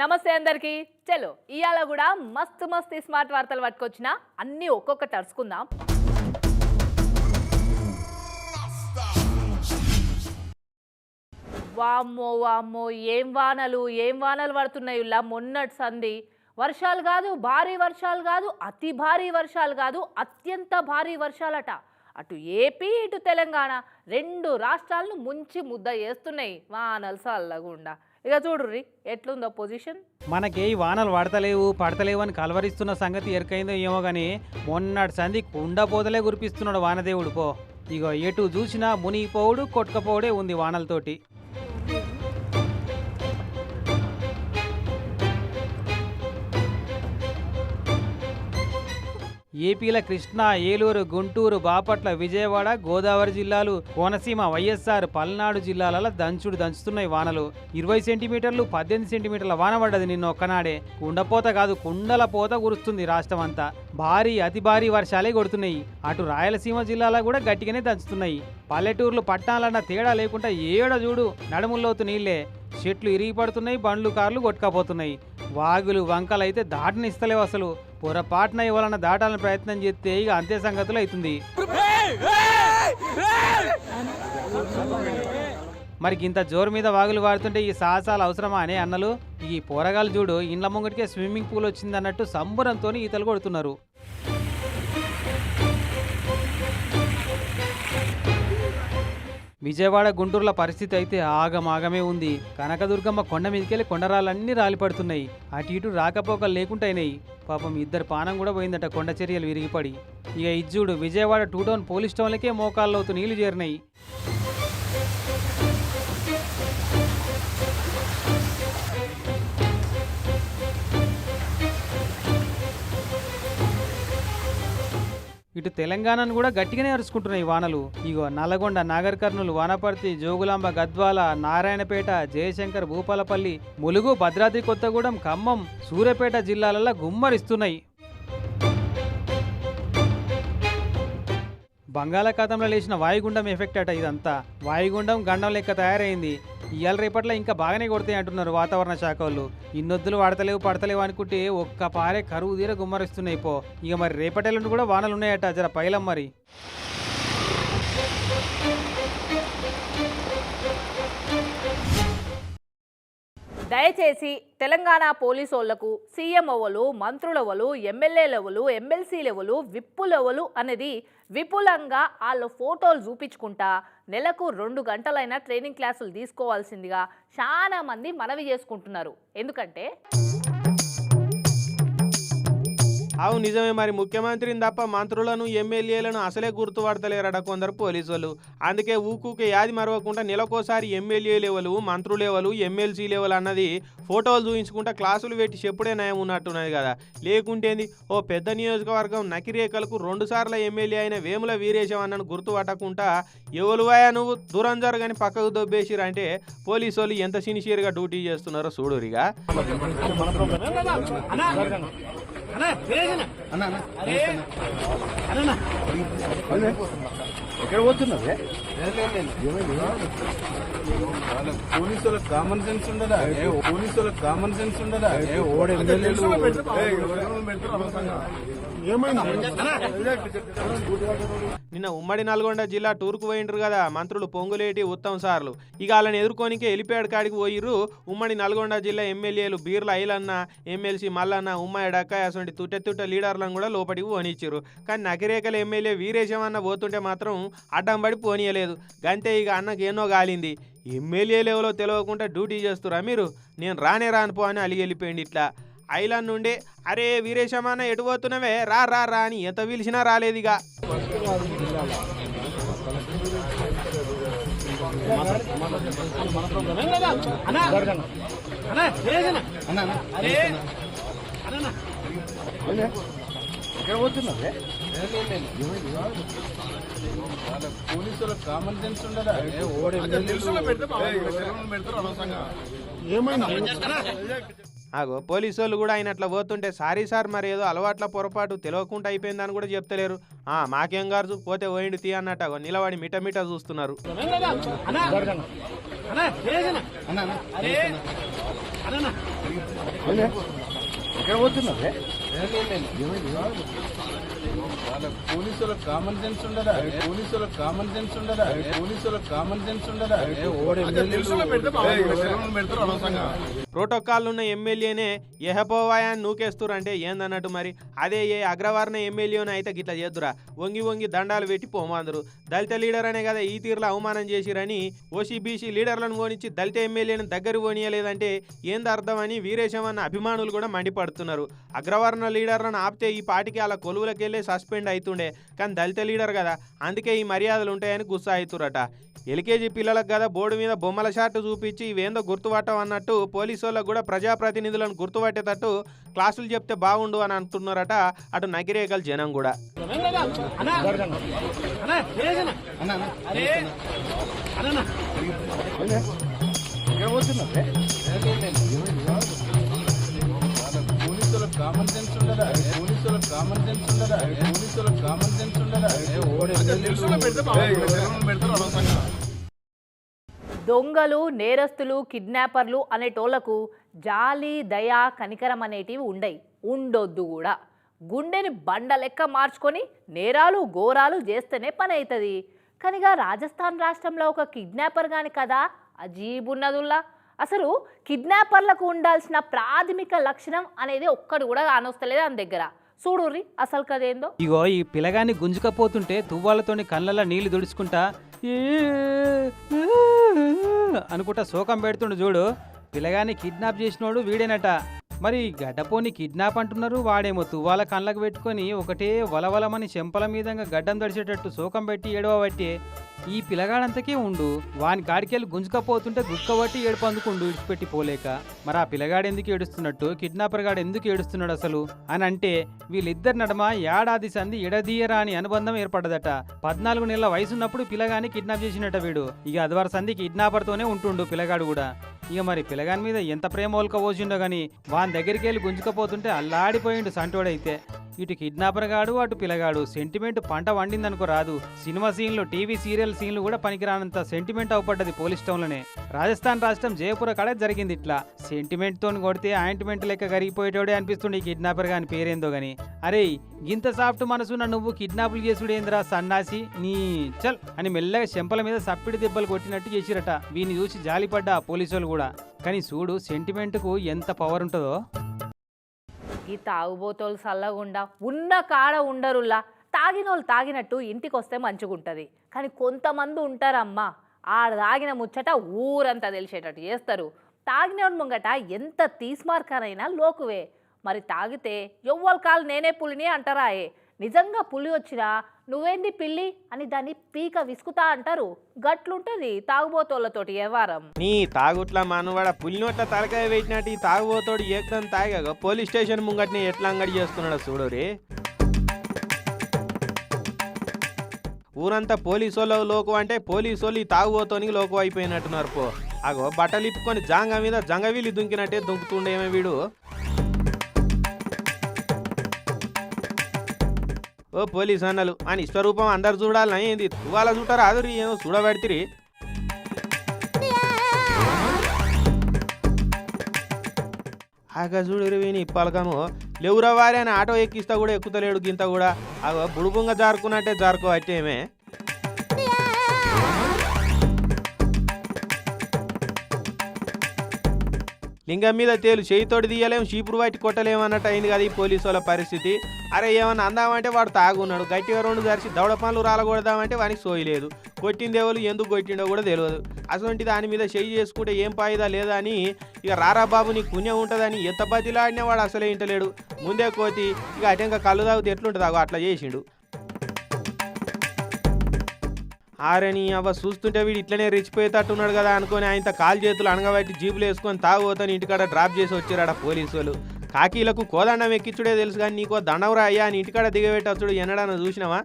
నమస్తే అందరికి. చలో ఇవాళ కూడా మస్తు మస్తు స్మార్ట్ వార్తలు పట్టుకొచ్చిన. అన్నీ ఒక్కొక్కటి అరుచుకుందాం వామ్మో వామ్మో ఏం వానలు ఏం వానలు పడుతున్నాయి ఇలా మొన్నటి సంధి. వర్షాలు కాదు భారీ వర్షాలు కాదు అతి భారీ వర్షాలు కాదు అత్యంత భారీ వర్షాలట. అటు ఏపీ ఇటు తెలంగాణ రెండు రాష్ట్రాలను ముంచి ముద్ద చేస్తున్నాయి. వానలు చల్లగుండా ఇక చూడుర్రి ఎట్లుందో పొజిషన్ మనకి ఈ వానలు పడతలేవు పడతలేవు అని కలవరిస్తున్న సంగతి ఎరకైందో ఏమో కానీ మొన్నటి సంధి కుండపోతలే కురిపిస్తున్నాడు వానదేవుడు పో. ఇగో ఎటు చూసినా మునిగిపోవుడు కొట్టుకపోవడే ఉంది వానలతోటి. ఏపీల కృష్ణా ఏలూరు గుంటూరు బాపట్ల విజయవాడ గోదావరి జిల్లాలు కోనసీమ వైఎస్ఆర్ పల్నాడు జిల్లాలలో దంచుడు దంచుతున్నాయి వానలు. ఇరవై సెంటీమీటర్లు పద్దెనిమిది సెంటీమీటర్ల వాన పడ్డది నిన్న ఒక్కనాడే. కుండపోత కాదు కుండల పోత కురుస్తుంది రాష్ట్రం అంతా. భారీ అతి భారీ వర్షాలే కొడుతున్నాయి. అటు రాయలసీమ జిల్లాలో కూడా గట్టిగానే దంచుతున్నాయి. పల్లెటూర్లు పట్టణాలన్న తేడా లేకుండా ఏడ చూడు నడుముల్లోతు నీళ్ళే. చెట్లు ఇరిగి పడుతున్నాయి బండ్లు కార్లు కొట్టుకపోతున్నాయి. వాగులు వంకలు అయితే దాటనిస్తలేవు అసలు. పొరపాటున ఇవ్వాలన్న దాటాలని ప్రయత్నం చేస్తే ఇక అంతే సంగతులు అవుతుంది. మరి ఇంత జోరు మీద వాగులు వాడుతుంటే ఈ సాహసాలు అవసరమా అనే అన్నలు? ఈ పోరగాలు చూడు ఇండ్ల ముంగటికే స్విమ్మింగ్ పూల్ వచ్చిందన్నట్టు సంబరంతో ఈతలు కొడుతున్నారు. విజయవాడ గుంటూరుల పరిస్థితి అయితే ఆగమాగమే ఉంది. కనకదుర్గమ్మ కొండ మీదకెళ్ళి కొండరాలన్నీ రాలిపడుతున్నాయి. అటు ఇటు రాకపోకలు లేకుంటాయినాయి పాపం ఇద్దరు పానం కూడా పోయిందట కొండ చర్యలు విరిగిపడి. ఇక ఇజ్జుడు విజయవాడ టూ టౌన్ పోలీస్ టౌన్లకే మోకాళ్ళలోతు నీళ్ళు చేరినాయి. ఇటు తెలంగాణను కూడా గట్టిగానే అరుచుకుంటున్నాయి వానలు. ఇగో నల్లగొండ నాగర్ కర్నూలు వానపర్తి జోగులాంబ గద్వాల నారాయణపేట జయశంకర్ భూపాలపల్లి ములుగు భద్రాద్రి కొత్తగూడెం ఖమ్మం సూర్యాపేట జిల్లాలలో గుమ్మరిస్తున్నాయి. బంగాళాఖాతంలో లేచిన వాయుగుండం ఎఫెక్ట్ అట ఇదంతా. వాయుగుండం గండం లెక్క తయారైంది. ఇవాళ రేపట్లో ఇంకా బాగానే కొడతాయి అంటున్నారు వాతావరణ శాఖ వాళ్ళు. ఇన్నొద్దులు వాడతలేవు పడతలేవు అనుకుంటే ఒక్క పారే కరువు తీర గుమ్మరిస్తున్నాయి పో. ఇక మరి రేపటెల్లుండి కూడా వానలు ఉన్నాయట జర పైలం మరి. దయచేసి తెలంగాణ పోలీసోళ్ళకు సీఎంఓలు మంత్రులవలు ఎమ్మెల్యేలవలు ఎమ్మెల్సీలవలు విప్పులవలు అనేది విపులంగా వాళ్ళ ఫోటోలు చూపించుకుంటా నెలకు రెండు గంటలైనా ట్రైనింగ్ క్లాసులు తీసుకోవాల్సిందిగా చాలా మంది మనవి చేసుకుంటున్నారు. ఎందుకంటే అవు నిజమే. మరి ముఖ్యమంత్రిని తప్ప మంత్రులను ఎమ్మెల్యేలను అసలే గుర్తుపడతలేరట కొందరు పోలీసు వాళ్ళు అందుకే ఊకూకే యాది మరవకుండా నెలకోసారి ఎమ్మెల్యే లెవెలు మంత్రు లెవెల్ ఎమ్మెల్సీ లెవెల్ అన్నది ఫోటోలు చూపించుకుంటా క్లాసులు పెట్టి చెప్పుడే నయం ఉన్నట్టున్నది కదా. లేకుంటేంది ఓ పెద్ద నియోజకవర్గం నకిరేకలకు రెండుసార్ల ఎమ్మెల్యే అయిన వేముల వీరేశం అన్నను గుర్తుపట్టకుండా ఎవలువాయా నువ్వు? దూరం జరగని పక్కకు దొబ్బేసిరంటే పోలీసు వాళ్ళు ఎంత సిన్సియర్గా డ్యూటీ చేస్తున్నారో చూడురిగా. ఎక్కడ పోతున్నది పోలీసులకు కామన్ సెన్స్ ఉండదా? పోలీసులకు కామన్ సెన్స్ ఉండదా? ఓడి నిన్న ఉమ్మడి నల్గొండ జిల్లా టూర్కు పోయిండ్రు కదా మంత్రులు పొంగులేటి ఉత్తమ్ సార్లు. ఇక వాళ్ళని ఎదుర్కొనికే ఎలిపేడ్ కాడికి పోయిర్రు ఉమ్మడి నల్గొండ జిల్లా ఎమ్మెల్యేలు బీర్ల ఐలన్న ఎమ్మెల్సీ మల్లన్న ఉమ్మాయి డక్కాయ అటువంటి తుట్ట లీడర్లను కూడా లోపలికి పోనిచ్చారు కానీ నకిరేకల ఎమ్మెల్యే వీరేశమన్న పోతుంటే మాత్రం అడ్డం పడి పోనీయలేదు. గంతే ఇక అన్నకి ఎన్నో గాలింది. ఎమ్మెల్యేలు ఎవరో తెలియకుండా డ్యూటీ చేస్తురా మీరు? నేను రానే రాను పో అని అలిగి వెళ్ళిపోయింది ఇట్లా. ఐలాండ్ నుండే అరే వీరేశమాన ఎటు పోతున్నవే? రా రా రా అని ఎంత పిలిచినా రాలేదిగా. ఎక్కడ పోలీసులకు కామన్ సెన్స్ ఉండదా ఏమైనా ఆగో పోలీసు వాళ్ళు కూడా ఆయన అట్లా పోతుంటే సారీ సార్ మరి ఏదో అలవాట్ల పొరపాటు తెలియకుండా అయిపోయిందని కూడా చెప్తలేరు ఆ మాకేం గారు పోతే పోయిండు తీ అన్నట్టు ఆగో నిలబడి మిట మిట చూస్తున్నారు ఎక్కడ పోలీసుల కామన్ సెన్స్ ఉండదా? పోలీసుల కామన్ సెన్స్ ఉండదా? పోలీసుల కామన్ సెన్స్ ఉండదా? ప్రోటోకాల్ ఉన్న ఎమ్మెల్యేనే ఎహపోవాయా అని నూకేస్తురు అంటే ఏందన్నట్టు మరి? అదే ఏ అగ్రవర్ణ ఎమ్మెల్యేను అయితే గిట్లా చేద్దురా. వంగి వంగి దండాలు పెట్టి పోమాందరు దళిత లీడర్ అనే కదా ఈ తీరులో అవమానం చేసిరని ఓసీబీసీ లీడర్లను పోనిచ్చి దళిత ఎమ్మెల్యేని దగ్గర పోనీయలేదంటే ఏంది అర్థం అని వీరేశం అన్న అభిమానులు కూడా మండిపడుతున్నారు. అగ్రవర్ణ లీడర్లను ఆపితే ఈ పాటికి అలా కొలువులకెళ్ళే సస్పెండ్ అవుతుండే కానీ దళిత లీడర్ కదా అందుకే ఈ మర్యాదలు ఉంటాయని గుస్సా అవుతురట ఎల్కేజీ పిల్లలకు కదా బోర్డు మీద బొమ్మల షాట్ చూపించి ఇవేందో గుర్తుపట్టం అన్నట్టు పోలీసు వాళ్ళకు కూడా ప్రజాప్రతినిధులను గుర్తుపట్టేటట్టు క్లాసులు చెప్తే బాగుండు అని అంటున్నారట అటు నగిరేగల జనం కూడా ఎక్కడ కామన్ సెన్స్ ఉండదా కామన్ సెన్స్ ఉండదా పోలీసుల కామన్ సెన్స్ ఉండదా దొంగలు నేరస్తులు కిడ్నాపర్లు అనేటోళ్ళకు జాలి దయ కనికరం అనేటివి ఉండయి. ఉండొద్దు కూడా. గుండెని బండ లెక్క మార్చుకొని నేరాలు ఘోరాలు చేస్తేనే పని అవుతుంది కనిగా రాజస్థాన్ రాష్ట్రంలో ఒక కిడ్నాపర్ గాని కదా? అజీబున్నదుల్లా. అసలు కిడ్నాపర్లకు ఉండాల్సిన ప్రాథమిక లక్షణం అనేది ఒక్కడు కూడా కానొస్తలేదు అని దగ్గర. చూడుర్రి అసలు కదేందో? ఇగో ఈ పిలగాని గుంజుకపోతుంటే తువ్వాలతోని కళ్ళల్లో నీళ్ళు దుడుచుకుంటా అనుకుంటా శోకం పెడుతుండు చూడు. పిలగాని కిడ్నాప్ చేసినోడు వీడేనట. మరి గడ్డపోని కిడ్నాప్ అంటున్నారు వాడేమో తువ్వాల కళ్ళకు పెట్టుకొని ఒకటే వలవలమని చెంపల మీదంగా గడ్డం దడిచేటట్టు శోకం పెట్టి ఏడవబట్టి ఈ పిల్లగాడంతకే ఉండు. వాని కాడికెళ్ళి గుంజుకపోతుంటే గుక్కబట్టి ఏడుపు అందుకుండు విడిచిపెట్టి పోలేక. మరి ఆ పిల్లగాడు ఎందుకు ఏడుస్తున్నట్టు? కిడ్నాపర్ గాడు ఎందుకు ఏడుస్తున్నాడు అసలు? అని అంటే వీళ్ళిద్దరి నడమ ఏడాది సంధి ఎడదీయరా అని అనుబంధం ఏర్పడదట. పద్నాలుగు నెలల వయసున్నప్పుడు పిల్లగాని కిడ్నాప్ చేసినట్ట వీడు. ఇక అదివర సంధి కిడ్నాపర్తోనే ఉంటుండు పిల్లగాడు కూడా. ఇక మరి పిల్లగాని మీద ఎంత ప్రేమ పోసిండో గాని వాని దగ్గరికి వెళ్ళి గుంజుకపోతుంటే అల్లాడిపోయిండు సంటోడైతే. ఇటు కిడ్నాపర్ గాడు అటు పిల్లగాడు సెంటిమెంట్ పంట వండిందనుకో రాదు. సినిమా సీన్లు టీవీ సీరియల్ సీన్లు కూడా పనికిరానంత సెంటిమెంట్ అవపడ్డది పోలీస్ టౌన్లోనే రాజస్థాన్ రాష్ట్రం జయపుర కాడే జరిగింది ఇట్లా. సెంటిమెంట్ తోని కొడితే ఆయింట్మెంట్ లెక్క కరిగిపోయేటోడే అనిపిస్తుంది ఈ కిడ్నాపర్ గాని పేరేందో గాని. అరే గింత సాఫ్ట్ మనసున్న నువ్వు కిడ్నాపులు చేసుడేంద్రా సన్నాసి? నీ చల్ అని మెల్లగా చెంపల మీద సప్పిడి దెబ్బలు కొట్టినట్టు చేసిరట. వీని చూసి జాలిపడ్డా పోలీసు వాళ్ళు కూడా. కానీ చూడు సెంటిమెంట్కు ఎంత పవర్ ఉంటుందో. ఈ తాగుబోతోళ్ళు చల్లగుండా ఉన్న కాడ ఉండరుల్లా. తాగినోళ్ళు తాగినట్టు ఇంటికి వస్తే మంచిగుంటుంది. కానీ కొంతమంది ఉంటారమ్మా ఆడ తాగిన ముచ్చట ఊరంతా తెలిసేటట్టు చేస్తారు. తాగినోడి ముంగట ఎంత తీస్మార్కనైనా లోకువే. మరి తాగితే ఎవ్వరు కాలు నేనే పులిని అంటారాయే. నిజంగా పులి వచ్చినా నువ్వేంది పిల్లి అని దాన్ని పీక విసుకుతా అంటారు. గట్లుంటది తాగుబోతోళ్ళతోటి వ్యవహారం నీ తాగుట్ల మనవాడ పులినోట్ల తలకాయ పెట్టినట్టు ఈ తాగుబోతోడు ఏకదం తాగాక పోలీస్ స్టేషన్ ముంగట్ని ఎట్లా అంగడి చేస్తున్నాడు చూడరి ఊరంతా పోలీసు లోకు అంటే పోలీసోళ్ళు వాళ్ళు ఈ తాగుబోతోనికి లోకు అయిపోయినట్టున్నారు పో. అగో బట్టలు ఇప్పుకొని జాంగ మీద జంగవీలి దుంకినట్టే దుంకుతుండేమే వీడు? ఓ పోలీస్ అన్నలు అని ఇష్టరూపం అందరు చూడాలని ఏంది తువాల చూటారు అదురి ఏమో చూడబెడితిరి. ఆగ చూడు విని పలకము. లేవురా వారే అని ఆటో ఎక్కిస్తా కూడా ఎక్కుతలేడు గింత కూడా. అగో బుడుబుంగ జారుకున్నట్టే జారుకో అట్టేమే లింగం మీద తేలు చేయితోటి తీయలేం చీపురు బయట కొట్టలేం అన్నట్టు అయింది కదా ఈ పోలీసు వాళ్ళ పరిస్థితి. అరే ఏమన్నా అందామంటే వాడు తాగున్నాడు. గట్టిగా రెండు దర్శి దవడ పనులు రాలగొడదామంటే వానికి సోయలేదు కొట్టింది ఎవరు ఎందుకు కొట్టిండో కూడా తెలియదు అటువంటి దాని మీద చెయ్యి చేసుకుంటే ఏం పాయిదా లేదా అని ఇక రారా బాబు నీకు పుణ్యం ఉంటుందని ఎంత బతిలాడినా వాడు అసలే ఇంటలేడు. ముందే కోతి ఇక అటెంక కళ్ళు తాగితే ఎట్లుంటుంది? అగో అట్లా చేసిండు. ఆరని అవ్వ చూస్తుంటే వీడు ఇట్లనే రెచ్చిపోయేటట్టున్నాడు కదా అనుకొని ఆయన కాలు చేతులు అనగబట్టి జీపులు వేసుకొని తాగుపోతాను ఇంటికాడ డ్రాప్ చేసి వచ్చారట పోలీసు వాళ్ళు కాకీలకు కోదండం ఎక్కించుడే తెలుసు కానీ నీకో దండవరా అయ్యా అని ఇంటికాడ దిగబెట్టచ్చుడు ఎన్నడన్నా చూసినావా?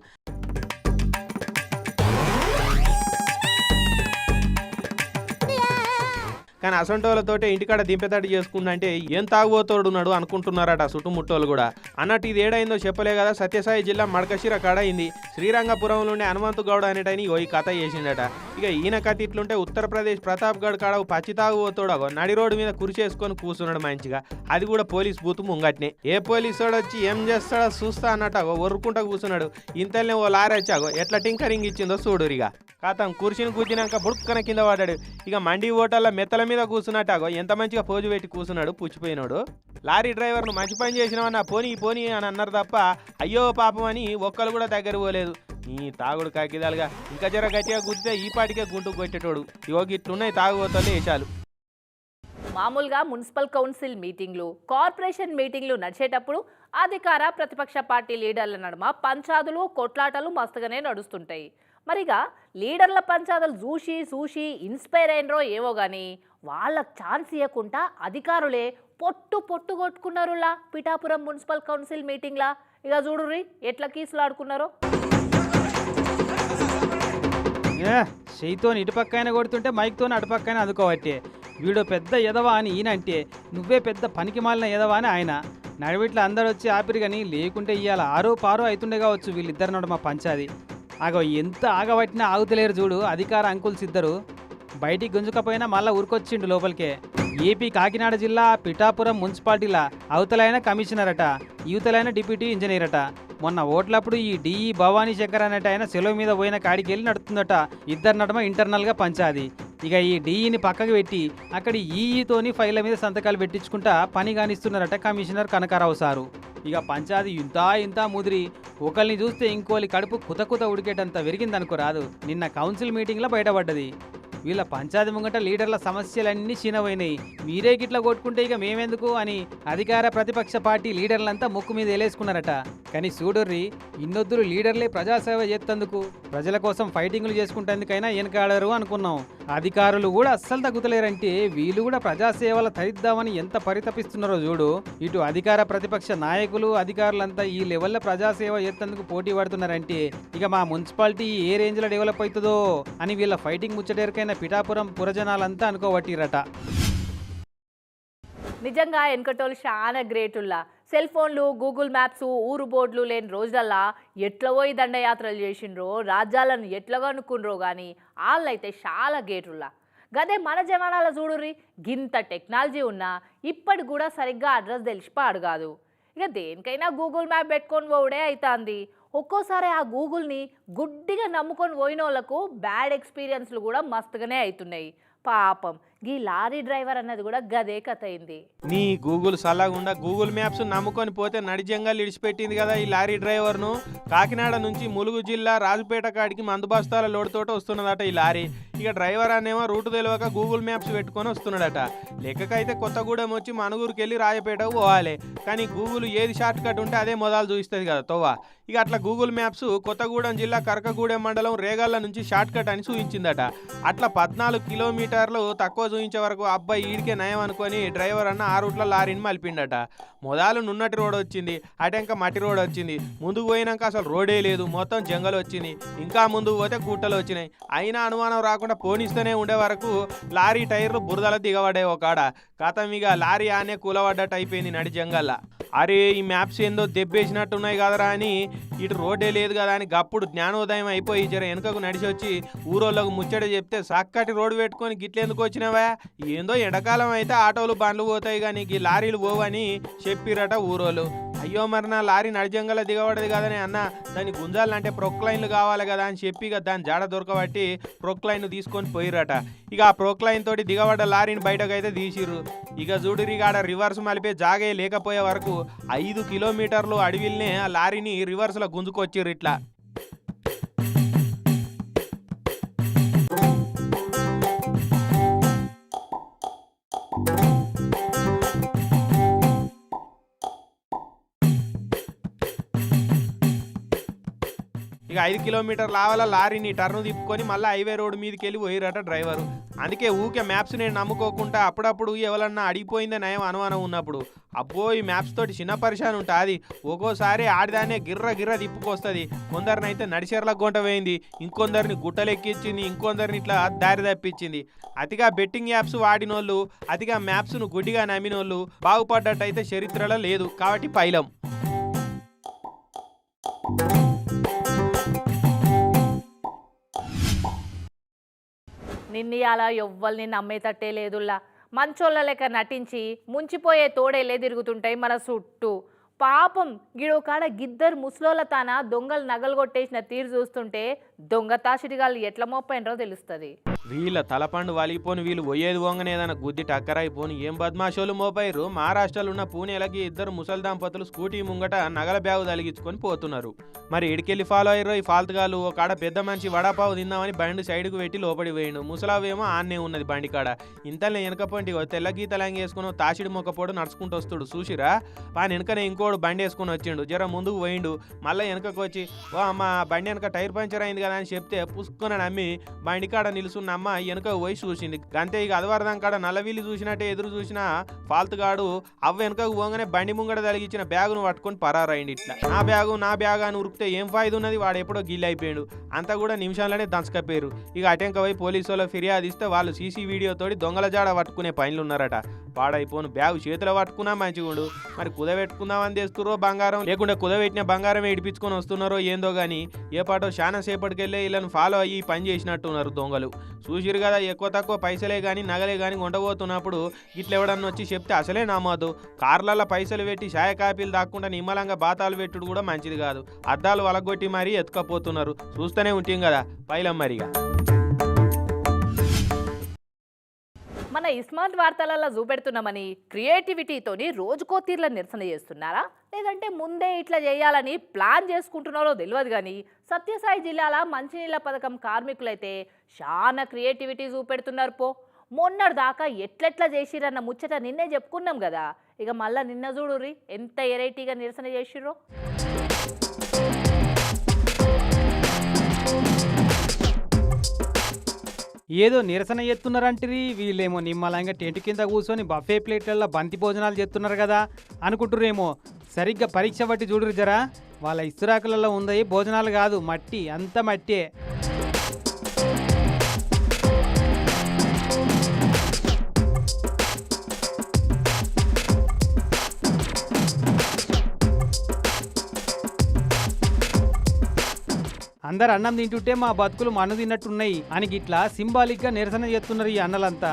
కానీ అసంటోళ్ళతోటే ఇంటికాడ దింపేతట్టు చేసుకుంటే ఏం తాగుబోతోడు ఉన్నాడు అనుకుంటున్నారట చుట్టుముట్టోళ్ళు కూడా. అన్నట్టు ఇది ఏడైందో చెప్పలే కదా సత్యసాయి జిల్లా మడకశిర కాడైంది అయింది. శ్రీరంగపురంలోనే హనుమంతు గౌడ అనేటని ఓ ఈ కథ చేసిండట ఇక ఈయన కథ ఇట్లుంటే ఉత్తరప్రదేశ్ ప్రతాప్ గఢ్ కాడ పచ్చి తాగుబోతోడు నడి రోడ్డు మీద కురిచేసుకొని కూర్చున్నాడు మంచిగా. అది కూడా పోలీస్ బూత్ ముంగట్నే. ఏ పోలీస్ వచ్చి ఏం చేస్తాడో చూస్తా అన్నట్టు ఒర్రుకుంటా కూర్చున్నాడు. ఇంతనే ఓ లారీ వచ్చాగో ఎట్లా టింకరింగ్ ఇచ్చిందో చూడురిగా. కాతం కుర్చీని కూర్చినాక బుడుక్కన కింద పడ్డాడు. ఇక మండి ఓటర్ల మెత్తల మీద కూర్చున్నట్టాగో ఎంత మంచిగా పోజు పెట్టి కూర్చున్నాడు పుచ్చిపోయినాడు. లారీ డ్రైవర్ను మంచి పని చేసినామన్న పోనీ పోనీ అని అన్నారు తప్ప అయ్యో పాపం అని ఒక్కరు కూడా దగ్గర పోలేదు. నీ తాగుడు కాకిదాలుగా ఇంకా జర గట్టిగా గుద్దితే ఈ పాటికే గుంటు కొట్టేటోడు. ఇవో గిట్లున్నాయి తాగుబోతలు వేషాలు మామూలుగా మున్సిపల్ కౌన్సిల్ మీటింగ్లు కార్పొరేషన్ మీటింగ్లు నడిచేటప్పుడు అధికార ప్రతిపక్ష పార్టీ లీడర్ల నడుమ పంచాదులు కొట్లాటలు మస్తుగానే నడుస్తుంటాయి. మరిగా లీడర్ల పంచాదలు చూసి చూసి ఇన్స్పైర్ అయినరో ఏవో కానీ వాళ్ళకు ఛాన్స్ ఇవ్వకుండా అధికారులే పొట్టు పొట్టు కొట్టుకున్నారులా పిఠాపురం మున్సిపల్ కౌన్సిల్ మీటింగ్లా. ఇక చూడుర్రి ఎట్లా కీసులాడుకున్నారో ఏ చెయ్యితోని ఇటుపక్కైనా కొడుతుంటే మైక్తో అటుపక్కైనా అందుకోవట్టే. వీడు పెద్ద ఎదవా అని ఈయన అంటే నువ్వే పెద్ద పనికి మాలిన ఎదవా అని ఆయన. నడివిట్లో అందరు వచ్చి ఆపిరి కానీ లేకుంటే ఇవాళ ఆరో పారో అవుతుండే కావచ్చు వీళ్ళిద్దరు నడు మా పంచాది. ఆగో ఎంత ఆగబట్టినా ఆగుతలేరు చూడు. అధికార అంకుల్స్ ఇద్దరు. బయటికి గుంజుకపోయినా మళ్ళా ఊరికొచ్చిండు లోపలికే. ఏపీ కాకినాడ జిల్లా పిఠాపురం మున్సిపాలిటీల అవతలైన కమిషనర్ అట యువతలైన డిప్యూటీ ఇంజనీర్ అట మొన్న ఓట్లప్పుడు ఈ డిఈ భవానీ శంకర్ అనేట ఆయన సెలవు మీద పోయిన కాడికి వెళ్ళి నడుతుందట ఇద్దరు నడమ ఇంటర్నల్గా పంచాది. ఇక ఈ డిఈని పక్కకు పెట్టి అక్కడ ఈఈతోని ఫైళ్ళ మీద సంతకాలు పెట్టించుకుంటా పని కానిస్తున్నారట కమిషనర్ కనకారావు సారు. ఇక పంచాది ఇంత ఇంత ముదిరి ఒకరిని చూస్తే ఇంకోలి కడుపు కుత కుత ఉడికేటంత విరిగిందనుకో రాదు. నిన్న కౌన్సిల్ మీటింగ్లో బయటపడ్డది. వీళ్ళ పంచాయతీ ముంగట లీడర్ల సమస్యలన్నీ చిన్నవైనాయి మీరే గిట్ల కొట్టుకుంటే ఇక మేమెందుకు అని అధికార ప్రతిపక్ష పార్టీ లీడర్లంతా ముక్కు మీద వేలేసుకున్నారట కానీ చూడుర్రి ఇన్నొద్దురు లీడర్లే ప్రజాసేవ చేస్తందుకు ప్రజల కోసం ఫైటింగ్లు చేసుకుంటేందుకైనా వెనకాడరు అనుకున్నాం. అధికారులు కూడా అస్సలు తగ్గుతలేరంటే వీళ్ళు కూడా ప్రజాసేవల తరిద్దామని ఎంత పరితపిస్తున్నారో చూడు. ఇటు అధికార ప్రతిపక్ష నాయకులు అధికారులంతా ఈ లెవెల్లో ప్రజాసేవ ఎత్తేందుకు పోటీ పడుతున్నారంటే ఇక మా మున్సిపాలిటీ ఏ రేంజ్లో డెవలప్ అవుతుందో అని వీళ్ళ ఫైటింగ్ ముచ్చటేరుకైన పిఠాపురం పురజనాలంతా అనుకోబట్టిరట. నిజంగా వెనకటోళ్ళు చాలా గ్రేటుల్లా. సెల్ ఫోన్లు గూగుల్ మ్యాప్స్ ఊరు బోర్డులు లేని రోజులల్లా ఎట్లా పోయి దండయాత్రలు చేసిండ్రో రాజ్యాలను ఎట్లా కనుక్కుండ్రో కానీ వాళ్ళైతే చాలా గేటుల్లా. గదే మన జమానాల చూడుర్రి గింత టెక్నాలజీ ఉన్నా ఇప్పటికి కూడా సరిగ్గా అడ్రస్ తెలిసిపాడు కాదు. ఇక దేనికైనా గూగుల్ మ్యాప్ పెట్టుకొని పోవడే అవుతుంది ఒక్కోసారి ఆ గూగుల్ని గుడ్డిగా నమ్ముకొని పోయిన వాళ్ళకు బ్యాడ్ ఎక్స్పీరియన్స్లు కూడా మస్తుగానే అవుతున్నాయి పాపం గీ లారీ డ్రైవర్ అన్నది కూడా గదే కథ అయింది. నీ గూగుల్ సల్లగుండా గూగుల్ మ్యాప్స్ నమ్ముకొని పోతే నడిజంగా ఇడిచిపెట్టింది కదా ఈ లారీ డ్రైవర్ను. కాకినాడ నుంచి ములుగు జిల్లా రాజుపేట కాడికి మందుబస్తాల లోడుతోట వస్తున్నదట ఈ లారీ. ఇక డ్రైవర్ అనేమో రూట్ తెలియక గూగుల్ మ్యాప్స్ పెట్టుకొని వస్తున్నాడట. లెక్కకైతే కొత్తగూడెం వచ్చి మనుగురికి వెళ్ళి రాయపేటకు పోవాలి. కానీ గూగుల్ ఏది షార్ట్ కట్ ఉంటే అదే మొదలు చూపిస్తుంది కదా తోవా. ఇక అట్లా గూగుల్ మ్యాప్స్ కొత్తగూడెం జిల్లా కరకగూడెం మండలం రేగల్ల నుంచి షార్ట్ కట్ అని చూపించిందట అట్లా పద్నాలుగు కిలోమీటర్లు తక్కువ చూయించే వరకు అబ్బాయి ఈడికే నయం అనుకొని డ్రైవర్ అన్న ఆ రూట్లో లారీని మలిపిండట. మొదలు నున్నటి రోడ్ వచ్చింది అటెంక మట్టి రోడ్ వచ్చింది. ముందుకు పోయినాక అసలు రోడే లేదు మొత్తం జంగలు వచ్చింది. ఇంకా ముందుకు పోతే గుట్టలు వచ్చినాయి. అయినా అనుమానం రాకుండా పోనిస్తూనే ఉండే వరకు లారీ టైర్లు బురదలో దిగబడే ఒకడ. కథం ఇక లారీ ఆనే కూలబడ్డట్టు అయిపోయింది నడి జంగల్లా. అరే ఈ మ్యాప్స్ ఏందో దెబ్బేసినట్టున్నాయి కదరా అని ఇటు రోడ్డే లేదు కదా అని గప్పుడు జ్ఞానోదయం అయిపోయి జర వెనుకకు నడిచి వచ్చి ఊరోళ్ళకు ముచ్చట చెప్తే చక్కటి రోడ్డు పెట్టుకొని గిట్లెందుకు వచ్చినావా? ఏందో ఎండాకాలం అయితే ఆటోలు బండ్లు పోతాయి కానీ ఈ లారీలు పోవని చెప్పిరట ఊరోళ్ళు. అయ్యో మరి నా లారీ నడిజంగల దిగబడదు కదని అన్న దాని గుంజాలంటే ప్రొక్లైన్లు కావాలి కదా అని చెప్పి ఇక దాని జాడ దొరకబట్టి ప్రొక్లైన్ తీసుకొని పోయిరట. ఇక ఆ ప్రొక్లైన్ తోటి దిగబడ్డ లారీని బయటకు అయితే తీసిర్రు. ఇక చూడురి ఆడ రివర్స్ మలిపే జాగే లేకపోయే వరకు ఐదు కిలోమీటర్లు అడవిల్నే ఆ లారీని రివర్స్లో గుంజుకొచ్చిర్రు ఇట్లా. ఇక ఐదు కిలోమీటర్ల ఆవల లారీని టర్ను తిప్పుకొని మళ్ళీ హైవే రోడ్డు మీదకి వెళ్ళి పోయిరట డ్రైవరు. అందుకే ఊకే మ్యాప్స్ నేను నమ్ముకోకుండా అప్పుడప్పుడు ఎవరన్నా అడిగిపోయిందే నయం అనుమానం ఉన్నప్పుడు. అబ్బో ఈ మ్యాప్స్ తోటి చిన్న పరిశాన్ ఉంటుంది ఒక్కోసారి ఆడిదానే గిర్ర గిర్ర తిప్పుకొస్తుంది. కొందరినైతే నడిచేర్ల గుంట వేయింది. ఇంకొందరిని గుట్టలెక్కించింది. ఇంకొందరిని ఇట్లా దారి తప్పించింది. అతిగా బెట్టింగ్ యాప్స్ వాడినోళ్ళు అతిగా మ్యాప్స్ను గుడ్డిగా నమ్మినోళ్ళు బాగుపడ్డట్టయితే చరిత్రలో లేదు. కాబట్టి పైలం. నిన్నయాల ఎవ్వల్ని నమ్మేటట్టే లేదుల్లా. మంచోళ్ళ లెక్క నటించి ముంచిపోయే తోడేలే తిరుగుతుంటాయి మన చుట్టూ పాపం గిడోకాడ గిద్దరు ముసలోళ్ళ తాన దొంగలు నగలు కొట్టేసిన తీరు చూస్తుంటే దొంగ తాసిడిగాళ్ళు ఎట్ల మోపైనరో తెలుస్తుంది. వీళ్ళ తలపండు వాలిపోని వీళ్ళు పోయేది వంగనే ఏదైనా గుద్ది టక్కరైపోని ఏం బద్మాషోలు మోపైరు మహారాష్ట్రలో ఉన్న పూణేలకి ఇద్దరు ముసలి దంపతులు స్కూటీ ముంగట నగల బ్యాగు తలిగించుకొని పోతున్నారు. మరి ఇడికెళ్ళి ఫాలో అయ్యారు ఈ ఫాల్తుగాలు ఒక కాడ పెద్ద మనిషి వడాపావు తిందామని బండి సైడ్కు పెట్టి లోపడి పోయిండు. ముసలావేమో ఆన్నే ఉన్నది బండి కాడ. ఇంతలో వెనకపోయింటి తెల్ల గీతలాంగి వేసుకుని తాసిడి మొక్కపోడు నడుచుకుంటూ వస్తుడు. చూసిరా? వాని వెనకనే ఇంకోడు బండి వేసుకొని వచ్చిండు. జర ముందుకు పోయిండు. మళ్ళీ వెనకకు వచ్చి ఓ అమ్మ బండి వెనక టైర్ పంచర్ అయింది కదా అని చెప్తే పుసుకొని నమ్మి బండి కాడ నిలుసున్న అమ్మ వెనక పోయి చూసింది. అంతే ఇక అదవరదం కాడ నల్లవీలు చూసినట్టే ఎదురు చూసిన ఫాల్తుగాడు అవ్వ వెనుకకు పోగానే బండి ముంగడ తలిగించిన బ్యాగును పట్టుకొని పరారైండి ఇట్లా. నా బ్యాగు నా బ్యాగ్ అని ఉరికితే ఏం ఫాయిదా ఉన్నది? వాడు ఎప్పుడో గిల్లి అయిపోయాడు. అంతా కూడా నిమిషాల్లోనే దంచకపోయారు. ఇక అటెంక పోయి పోలీసు వాళ్ళు ఫిర్యాదు ఇస్తే వాళ్ళు సీసీ వీడియోతోటి దొంగల జాడ పట్టుకునే పనులు ఉన్నారట. పాడైపోను బ్యాగు చేతిలో పట్టుకున్నా మంచిగుండు మరి కుదబెట్టుకుందామని తెస్తురో బంగారం? లేకుండా కుదబెట్టిన బంగారం ఏడిపించుకొని వస్తున్నారో ఏందో గానీ ఏ పాటో చాలా సేపటికెళ్ళే వీళ్ళని ఫాలో అయ్యి పని చేసినట్టున్నారు దొంగలు. చూసిరు కదా ఎక్కువ తక్కువ పైసలే కానీ నగలే కానీ ఉండబోతున్నప్పుడు ఇట్లా ఎవడన్నా వచ్చి చెప్తే అసలే నమ్మదు. కార్లలో పైసలు పెట్టి షాయ కాపీలు దాక్కుండా నిమ్మలంగా బాతాలు పెట్టుడు కూడా మంచిది కాదు. అద్దాలు వలగొట్టి మరీ ఎత్తుకపోతున్నారు. చూస్తూనే ఉంటాం కదా పైలం మరిగా. మన ఇస్మార్ట్ వార్తలలో చూపెడుతున్నామని క్రియేటివిటీతోని రోజుకో తీర్ల నిరసన చేస్తున్నారా? లేదంటే ముందే ఇట్లా చేయాలని ప్లాన్ చేసుకుంటున్నారో తెలియదు కానీ సత్యసాయి జిల్లాల మంచినీళ్ళ పథకం కార్మికులైతే చాలా క్రియేటివిటీ చూపెడుతున్నారు పో. మొన్నటి దాకా ఎట్లెట్లా చేసిరన్న ముచ్చట నిన్నే చెప్పుకున్నాం కదా. ఇక మళ్ళీ నిన్న చూడుర్రి ఎంత వెరైటీగా నిరసన చేసిర్రో. ఏదో నిరసన ఎత్తున్నారంటిరి. వీళ్ళేమో నిమ్మలంగా టెంట్ కింద కూర్చొని బఫే ప్లేట్లలో బంతి భోజనాలు చేస్తున్నారు కదా అనుకుంటురేమో సరిగ్గా పరీక్ష బట్టి చూడరు జరా. వాళ్ళ ఇసురాకులలో ఉందయి భోజనాలు కాదు మట్టి అంత మట్టే. అందరు అన్నం తింటుంటే మా బతుకులు మన్ను తిన్నట్టున్నాయి అని గిట్లా సింబాలిక్గా నిరసన చేస్తున్నారు ఈ అన్నలంతా.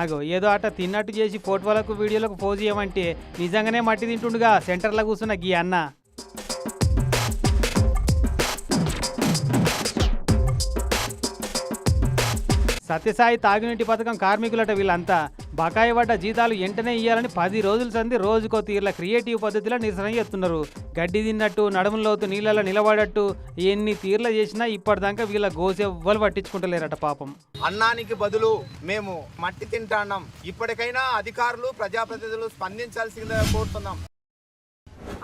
ఆగో ఏదో అట తిన్నట్టు చేసి ఫోటోలకు వీడియోలకు పోజ్ చేయమంటే నిజంగానే మట్టి తింటుండగా సెంటర్లో కూర్చున్న గీ అన్న. సత్యసాయి తాగునీటి పథకం కార్మికులట వీళ్ళంతా. బకాయి పడ్డ జీతాలు వెంటనే ఇవ్వాలని పది రోజుల సంది రోజుకో తీర్ల క్రియేటివ్ పద్ధతిలో నిరసన చేస్తున్నారు. గడ్డి తిన్నట్టు నడుములోతు నీళ్ళలో నిలబడట్టు ఎన్ని తీర్ల చేసినా ఇప్పటిదాకా వీళ్ళ గోసెవ్వలు పట్టించుకుంటలేరట పాపం. అన్నానికి బదులు మేము మట్టి తింటాన్నాం. ఇప్పటికైనా అధికారులు ప్రజాప్రతినిధులు స్పందించాల్సిందిగా కోరుతున్నాం.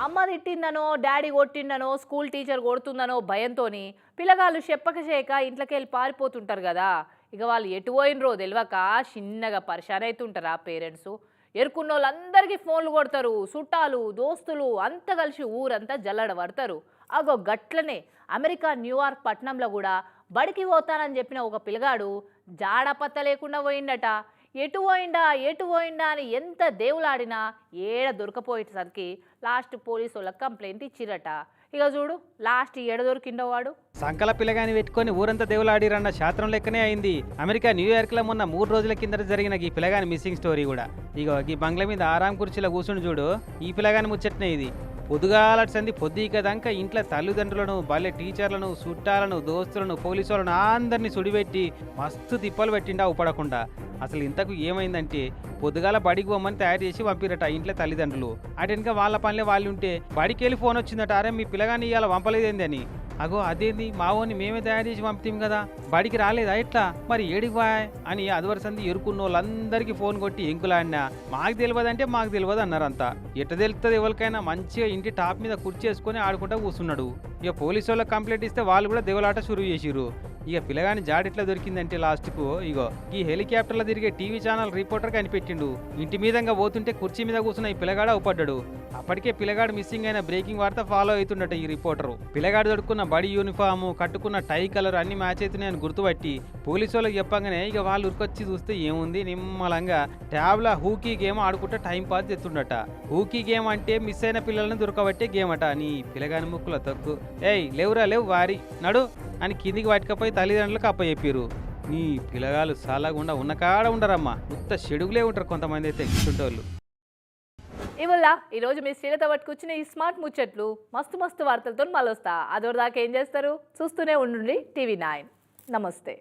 అమ్మ తిట్టిందనో డాడీ కొట్టిందనో స్కూల్ టీచర్ కొడుతుందనో భయంతోని పిల్లగాళ్ళు చెప్పక చేయక ఇంట్లోకి వెళ్ళి పారిపోతుంటారు కదా. ఇక వాళ్ళు ఎటు పోయినరో తెలియక చిన్నగా పరిశాన్ ఆ పేరెంట్స్. ఎరుకున్న వాళ్ళందరికీ ఫోన్లు కొడతారు చుట్టాలు దోస్తులు అంతా కలిసి ఊరంతా జల్లడ పడతారు. అగో గట్లనే అమెరికా న్యూయార్క్ పట్టణంలో కూడా బడికి పోతానని చెప్పిన ఒక పిల్లగాడు జాడపత్త లేకుండా పోయిండట. ఎటు పోయిండా ఎటు పోయిండా అని ఎంత దేవులాడినా ఏడ దొరకపోయేసరికి లాస్ట్ పోలీసు వాళ్ళకి కంప్లైంట్ ఇచ్చిరట. ఇక చూడు లాస్ట్ ఏడ దొరికిండో వాడు. సంకల పిల్లగాని పెట్టుకొని ఊరంతా దేవులాడిరన్న శాస్త్రం లెక్కనే అయింది. అమెరికా న్యూయార్క్లో మొన్న మూడు రోజుల కిందట జరిగిన ఈ పిల్లగాని మిస్సింగ్ స్టోరీ కూడా. ఇగో ఈ బంగ్లా మీద ఆరాం కుర్చీలో కూర్చుని చూడు. ఈ పిల్లగాని ముచ్చట్నే ఇది. పొద్దుగాలటి సంది ఇంట్లో తల్లిదండ్రులను బల్లె టీచర్లను చుట్టాలను దోస్తులను పోలీసు వాళ్ళను అందరినీ సుడిపెట్టి మస్తు తిప్పలు పెట్టిండా ఉపడకుండా అసలు ఇంతకు ఏమైందంటే పొద్దుగాల బడికి పోమని తయారు చేసి పంపిరట ఇంట్లో తల్లిదండ్రులు. అటెనక వాళ్ళ పనిలో వాళ్ళు ఉంటే బడికి వెళ్ళి ఫోన్ వచ్చిందట అరే మీ పిల్లగాని ఇవాళ పంపలేదేందని అని. అగో అదేంది? మావోని మేమే తయారు చేసి పంపుతాం కదా. బడికి రాలేదా ఎట్లా మరి ఏడికి బాయ్? అని అదివరసంది ఎరుకున్న వాళ్ళందరికీ ఫోన్ కొట్టి ఎంకులాడినా. మాకు తెలియదంటే మాకు తెలియదు అన్నారంతా. ఎట్ట తెలుస్తుంది ఎవరికైనా మంచిగా ఇంటి టాప్ మీద కుర్చేసుకొని ఆడుకుంటా కూర్చున్నాడు ఇక పోలీసు వాళ్ళకి కంప్లైంట్ ఇస్తే వాళ్ళు కూడా దెవలాట షురువు చేసిరు ఇక పిల్లగాని జాడిట్లా దొరికిందంటే లాస్ట్కు ఇగో ఈ హెలికాప్టర్లో తిరిగే టీవీ ఛానల్ రిపోర్టర్ కనిపెట్టిండు. ఇంటి మీదంగా పోతుంటే కుర్చీ మీద కూర్చున్న ఈ పిల్లగాడ అవుపడ్డాడు అప్పటికే పిల్లగాడు మిస్సింగ్ అయిన బ్రేకింగ్ వార్త ఫాలో అవుతుండట ఈ రిపోర్టరు పిల్లగాడు దొడుకున్న బడి యూనిఫాము కట్టుకున్న టై కలర్ అన్ని మ్యాచ్ అవుతున్నాయని గుర్తుపట్టి పోలీసు వాళ్ళకి చెప్పగానే ఇక వాళ్ళు ఉరికొచ్చి చూస్తే ఏముంది నిమ్మలంగా ట్యాబ్లా హూకీ గేమ్ ఆడుకుంటే టైం పాస్ చేస్తుండట. హూకీ గేమ్ అంటే మిస్ అయిన పిల్లల్ని దొరకబట్టే గేమ్ అట. నీ పిల్లగాని ముక్కుల తక్కు. ఏయ్ లేవురా లేవు వారి. నడు. అని కిందికి పట్టుకపోయి తల్లిదండ్రులకు అప్పచెప్పారు నీ పిల్లగాలు సాలాగుండా ఉన్న కాడ ఉండరమ్మా. ఉత్త చెడుగులే ఉంటారు కొంతమంది అయితే ఇస్తుంటోళ్ళు ఇవల్ల ఈరోజు మీ శ్రీలత పట్టుకొచ్చిన ఈ స్మార్ట్ ముచ్చట్లు మస్తు మస్తు వార్తలతో మళ్ళొస్తా. అదోదాకా ఏం చేస్తారు? చూస్తూనే ఉండండి టీవీ నైన్. నమస్తే.